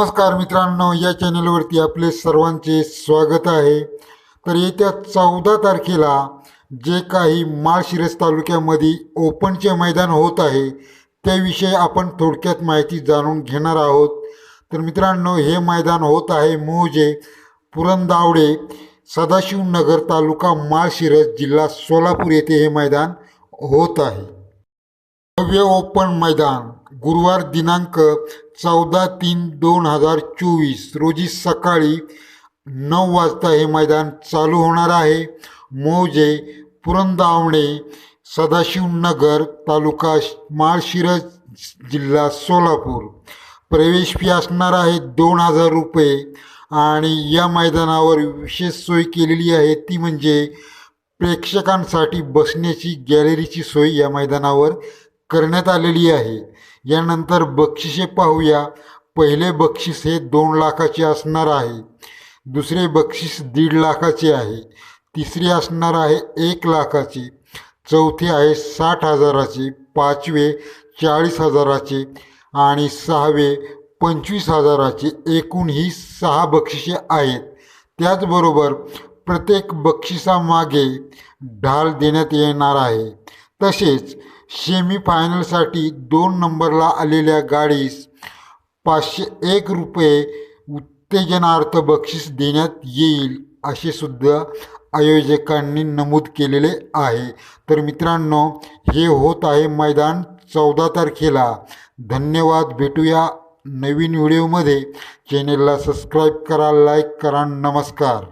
नमस्कार मित्रांनो या चॅनलवरती आपले सर्वांचे स्वागत आहे. तर येत्या चौदा तारखेला जे काही माळशिरस तालुक्यामध्ये ओपनचे मैदान होत आहे त्याविषयी आपण थोडक्यात माहिती जाणून घेणार आहोत. तर मित्रांनो हे मैदान होत आहे मोजे पुरंदावडे सदाशिवनगर तालुका माळशिरस जिल्हा सोलापूर येथे हे मैदान होत आहे. भव्य ओपन मैदान गुरुवार दिनांक चौदा तीन दोन हजार चोवीस रोजी सकाळी नऊ वाजता हे मैदान चालू होणार आहे. मौजे पुरंदावणे सदाशिवनगर तालुका माळशिरस जिल्हा सोलापूर. प्रवेश फी असणार आहे दोन हजार रुपये आणि या मैदानावर विशेष सोय केलेली आहे. ती म्हणजे प्रेक्षकांसाठी बसण्याची गॅलरीची सोय या मैदानावर करण्यात आलेली आहे. यानंतर बक्षिसे पाहूया. पहिले बक्षीस हे दोन लाखाचे असणार आहे. दुसरे बक्षीस दीड लाखाचे आहे. तिसरे असणार आहे एक लाखाचे. चौथे आहे साठ हजाराचे. पाचवे चाळीस हजाराचे आणि सहावे पंचवीस हजाराचे. एकूण ही सहा बक्षिसे आहेत. त्याचबरोबर प्रत्येक बक्षिसामागे ढाल देण्यात येणार आहे. तसेच सेमीफायनलसाठी दोन नंबरला आलेल्या गाडीस पाचशे एक रुपये उत्तेजनार्थ बक्षीस देण्यात येईल असे सुद्धा आयोजकांनी नमूद केलेले आहे. तर मित्रांनो हे होत आहे मैदान चौदा तारखेला. धन्यवाद भेटूया नवीन व्हिडिओमध्ये. चॅनेलला सबस्क्राईब करा लाईक करा नमस्कार.